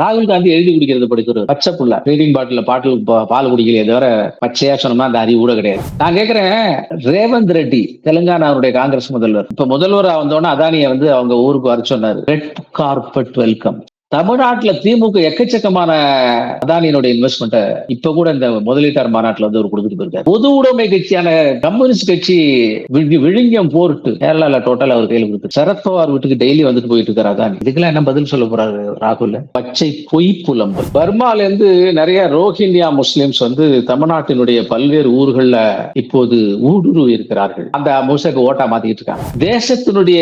ராகுல் காந்தி எழுதி குடிக்கிறது படிக்கிறது பச்சை புள்ள. ரீடிங் பாட்டில் பாட்டில் பால் குடிக்கலையே தவிர பச்சையா சொன்னோம்னா அந்த அறிவு கூட கிடையாது. நான் கேட்கிறேன் ரேவந்த் ரெட்டி தெலுங்கானாவுடைய காங்கிரஸ் முதல்வர். இப்ப முதல்வரா வந்தோன்னா அதானிய வந்து அவங்க ஊருக்கு வர சொன்னாரு. ரெட் கார்பெட் வெல்கம் தமிழ்நாட்டில் திமுக எக்கச்சக்கமான அதானியினுடைய இன்வெஸ்ட்மெண்ட்டை இப்ப கூட இந்த முதலீட்டார் மாநாட்டில் வந்து ஒரு கொடுத்துட்டு போயிருக்காரு. பொது உடைமை கட்சியான கம்யூனிஸ்ட் கட்சி வி- விழுங்கியம் போர்ட்டு கேரளால டோட்டல் அவர் கையில் கொடுத்து சரத்பவார் வீட்டுக்கு டெய்லி வந்துட்டு போயிட்டு இருக்காரு அதானி. இதுக்கெல்லாம் என்ன பதில் சொல்ல போறாரு ராகுல் பச்சை பொய் புலம்பு பர்மால இருந்து நிறைய ரோஹிங்கியா முஸ்லிம்ஸ் வந்து தமிழ்நாட்டினுடைய பல்வேறு ஊர்களில் இப்போது ஊடுருவி இருக்கிறார்கள். அந்த முசக்கு ஓட்டா மாத்திக்கிட்டு இருக்காங்க. தேசத்தினுடைய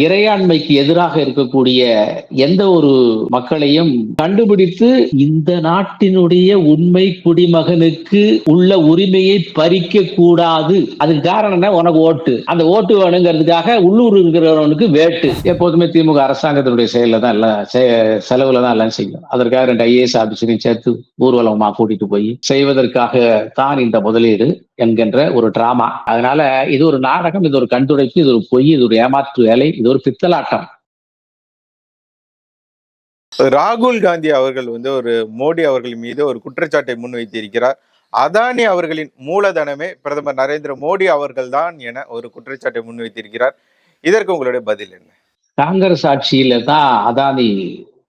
இறையாண்மைக்கு எதிராக இருக்கக்கூடிய எந்த ஒரு மக்களையும் கண்டுபிடித்து இந்த நாட்டினுடைய உண்மை குடிமகனுக்கு உள்ள உரிமையை பறிக்க கூடாது. அதுக்கு காரணம் என்ன? உனக்கு ஓட்டு. அந்த ஓட்டு வேணுங்கிறதுக்காக உள்ளூர் இருக்கிறவனுக்கு வேட்டு. எப்போதுமே திமுக அரசாங்கத்தினுடைய செயல தான் எல்லாம் செ- செலவுல தான் எல்லாம் செய்யும். அதற்காக ரெண்டு ஐஏஎஸ் ஆபீசரையும் சேர்த்து ஊர்வலமா கூட்டிட்டு போய் செய்வதற்காக தான் இந்த முதலீடு என்கின்ற ஒரு டிராமா. அதனால இது ஒரு நாடகம் இது ஒரு கண்துடைப்பு இது ஒரு பொய் இது ஒரு ஏமாற்று வேலை இது ஒரு பித்தலாட்டம். ராகுல் காந்தி அவர்கள் வந்து ஒரு மோடி அவர்கள் மீது ஒரு குற்றச்சாட்டை முன்வைத்திருக்கிறார். அதானி அவர்களின் மூலதனமே பிரதமர் நரேந்திர மோடி அவர்கள் தான் என ஒரு குற்றச்சாட்டை முன்வைத்திருக்கிறார். இதற்கு உங்களுடைய பதில் என்ன? காங்கிரஸ் ஆட்சியில தான் அதானி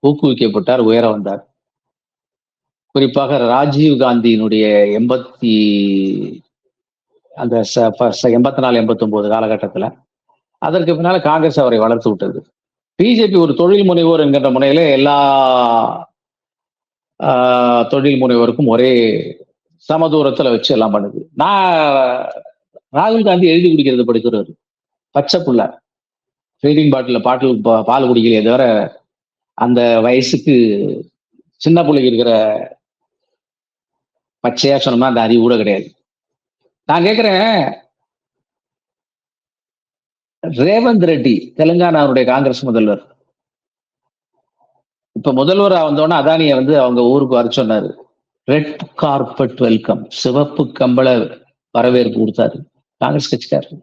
ஊக்குவிக்கப்பட்டார் உயர வந்தார். குறிப்பாக ராஜீவ் காந்தியினுடைய எண்பத்தி அந்த எண்பத்தி நாலு எண்பத்தி ஒன்பது காலகட்டத்துல அதற்கு பின்னால காங்கிரஸ் அவரை வளர்த்து விட்டது. பிஜேபி ஒரு தொழில் முனைவோர் என்கின்ற முனையில எல்லா தொழில் முனைவோருக்கும் ஒரே சமதூரத்துல வச்சு எல்லாம் பண்ணுது. நான் ராகுல் காந்தி எழுதி குடிக்கிறது படிக்கிறவர். பச்சை புள்ள. ஃபீடிங் பாட்டில் பாட்டில் பா- பால் குடிக்கலையே தவிர அந்த வயசுக்கு சின்ன பிள்ளைக்கு இருக்கிற பச்சையா சொன்னோம்னா அந்த அறிவு கூட கிடையாது. நான் கேட்குறேன் ரேவந்த் ரெட்டி தெலுங்கானாவுடைய காங்கிரஸ் முதல்வர். இப்ப முதல்வரா வந்தோடனே அதானிய வந்து அவங்க ஊருக்கு வர சொன்னாரு. ரெட் கார்பெட் வெல்கம் சிவப்பு கம்பள வரவேற்பு கொடுத்தாரு காங்கிரஸ் கட்சிக்காரர்.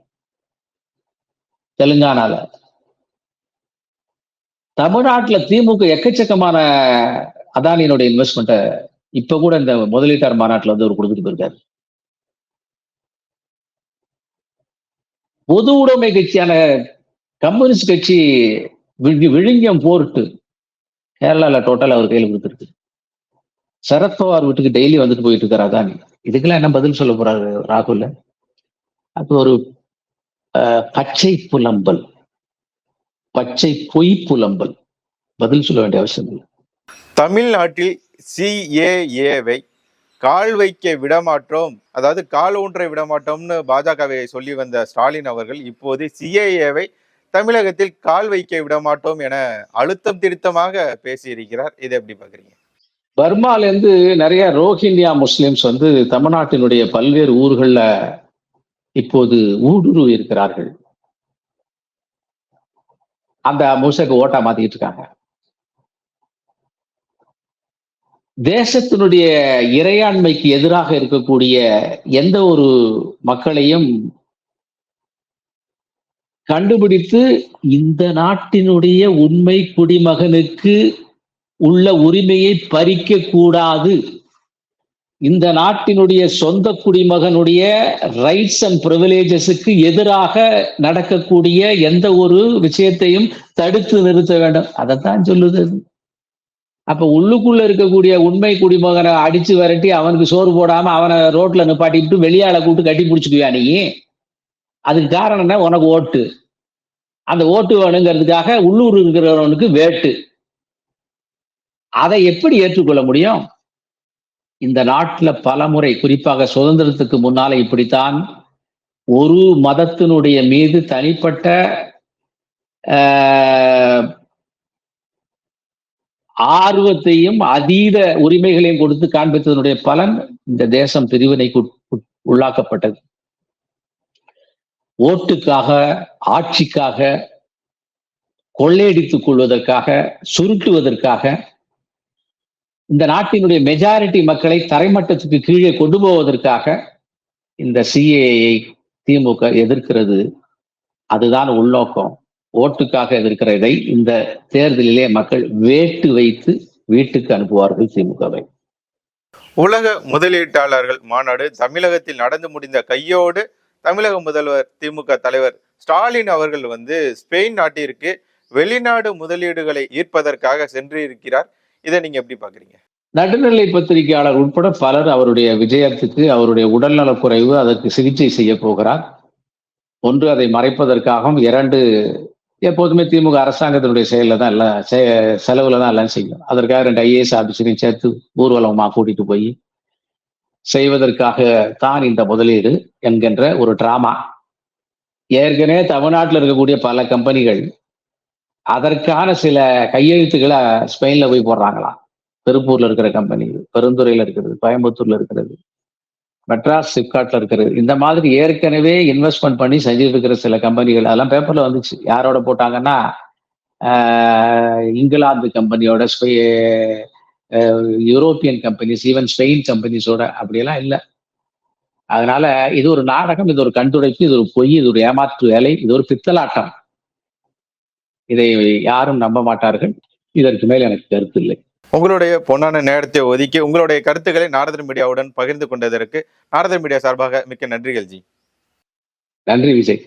தெலுங்கானால. தமிழ்நாட்டுல திமுக எக்கச்சக்கமான அதானியினுடைய இன்வெஸ்ட்மெண்ட்டை இப்ப கூட இந்த முதலீட்டாளர் மாநாட்டுல வந்து அவர் கொடுத்துட்டு போயிருக்காரு. பொது உடைமை கட்சியான கம்யூனிஸ்ட் கட்சி விழுங்கி விழுங்கியம் போர்ட்டு கேரளாவில் டோட்டலாக அவர் கையில் கொடுத்துருக்கு. சரத்பவார் வீட்டுக்கு டெய்லி வந்துட்டு போயிட்டு இருக்காரு அதானி. இதுக்கெல்லாம் என்ன பதில் சொல்ல போறாரு ராகுல? அது ஒரு பச்சை புலம்பல். பச்சை பொய் புலம்பல். பதில் சொல்ல வேண்டிய அவசியம் இல்லை. தமிழ்நாட்டில் சிஏஏவை கால் வைக்க விடமாட்டோம். அதாவது கால் ஊன்றை விடமாட்டோம்னு பாஜகவை சொல்லி வந்த ஸ்டாலின் அவர்கள் இப்போது சிஏஏவை தமிழகத்தில் கால் வைக்க விடமாட்டோம் என அழுத்தம் திருத்தமாக பேசியிருக்கிறார். இதை எப்படி பாக்குறீங்க பர்மால இருந்து நிறைய ரோஹிங்கியா முஸ்லிம்ஸ் வந்து தமிழ்நாட்டினுடைய பல்வேறு ஊர்கள்ல இப்போது ஊடுருவி இருக்கிறார்கள். அந்த முசக்கு ஓட்டா மாத்திக்கிட்டு இருக்காங்க. தேசத்தினுடைய இறையாண்மைக்கு எதிராக இருக்கக்கூடிய எந்த ஒரு மக்களையும் கண்டுபிடித்து இந்த நாட்டினுடைய உண்மை குடிமகனுக்கு உள்ள உரிமையை பறிக்க கூடாது இந்த நாட்டினுடைய சொந்த குடிமகனுடைய ரைட்ஸ் அண்ட் ப்ரிவிலேஜஸுக்கு எதிராக நடக்கக்கூடிய எந்த ஒரு விஷயத்தையும் தடுத்து நிறுத்த வேண்டும். அதைத்தான் சொல்லுது. அப்ப உள்ளுக்குள்ள இருக்கக்கூடிய உண்மை குடிமகனை அடிச்சு விரட்டி அவனுக்கு சோறு போடாம அவனை ரோட்ல நிப்பாட்டிட்டு வெளியால கூட்டு கட்டி பிடிச்சிக்குவியா நீ? அதுக்கு காரணம் என்ன? உனக்கு ஓட்டு. அந்த ஓட்டு வேணுங்கிறதுக்காக உள்ளூர் இருக்கிறவனுக்கு வேட்டு. அதை எப்படி ஏற்றுக்கொள்ள முடியும்? இந்த நாட்டில் பலமுறை குறிப்பாக சுதந்திரத்துக்கு முன்னால இப்படித்தான் ஒரு மதத்தினுடைய மீது தனிப்பட்ட ஆர்வத்தையும் அதீத உரிமைகளையும் கொடுத்து காண்பித்ததனுடைய பலன் இந்த தேசம் பிரிவினைக்கு உட்- உட்- உள்ளாக்கப்பட்டது. ஓட்டுக்காக ஆட்சிக்காக கொள்ளையடித்துக் கொள்வதற்காக சுருட்டுவதற்காக இந்த நாட்டினுடைய மெஜாரிட்டி மக்களை தரைமட்டத்துக்கு கீழே கொண்டு போவதற்காக இந்த சிஏஐ திமுக எதிர்க்கிறது. அதுதான் உள்நோக்கம். ஓட்டுக்காக எதிர்க்கிற இதை இந்த தேர்தலிலே மக்கள் வேட்டு வைத்து வீட்டுக்கு அனுப்புவார்கள் திமுகவை. உலக முதலீட்டாளர்கள் மாநாடு தமிழகத்தில் நடந்து முடிந்த கையோடு தமிழக முதல்வர் திமுக தலைவர் ஸ்டாலின் அவர்கள் வந்து ஸ்பெயின் நாட்டிற்கு வெளிநாடு முதலீடுகளை ஈர்ப்பதற்காக சென்றிருக்கிறார். இதை நீங்க எப்படி பாக்குறீங்க நடுநிலை பத்திரிகையாளர் உட்பட பலர் அவருடைய விஜயத்துக்கு அவருடைய உடல்நலக் குறைவு அதற்கு சிகிச்சை செய்ய போகிறார். ஒன்று அதை மறைப்பதற்காகவும் இரண்டு எப்போதுமே திமுக அரசாங்கத்தினுடைய செயலில் தான் எல்லாம் செ- செலவுல தான் எல்லாம் செய்யும். அதற்காக ரெண்டு ஐஏஎஸ் ஆஃபீஸரையும் சேர்த்து ஊர்வலமாக கூட்டிட்டு போய் செய்வதற்காக தான் இந்த முதலீடு என்கின்ற ஒரு டிராமா ஏற்கனவே தமிழ்நாட்டில் இருக்கக்கூடிய பல கம்பெனிகள் அதற்கான சில கையெழுத்துக்களை ஸ்பெயினில் போய் போடுறாங்களாம். திருப்பூர்ல இருக்கிற கம்பெனி பெருந்துறையில் இருக்கிறது கோயம்புத்தூர்ல இருக்கிறது. மெட்ராஸ் சிப்காட்ல இருக்கிறது. இந்த மாதிரி ஏற்கனவே இன்வெஸ்ட்மெண்ட் பண்ணி செஞ்சுட்டு இருக்கிற சில கம்பெனிகள் அதெல்லாம் பேப்பர்ல வந்துச்சு. யாரோட போட்டாங்கன்னா இங்கிலாந்து கம்பெனியோட யூரோப்பியன் கம்பெனிஸ் ஈவன் ஸ்பெயின் கம்பெனிஸோட அப்படியெல்லாம் இல்லை. அதனால இது ஒரு நாடகம் இது ஒரு கண்துடைப்பு இது ஒரு பொய் இது ஒரு ஏமாற்று வேலை இது ஒரு பித்தலாட்டம். இதை யாரும் நம்ப மாட்டார்கள். இதற்கு மேல் எனக்கு கருத்து இல்லை. உங்களுடைய பொன்னான நேரத்தை ஒதுக்கி உங்களுடைய கருத்துக்களை நாரதர் மீடியாவுடன் பகிர்ந்து கொண்டதற்கு நாரதர் மீடியா சார்பாக மிக்க நன்றிகள் ஜி. நன்றி விஜய்.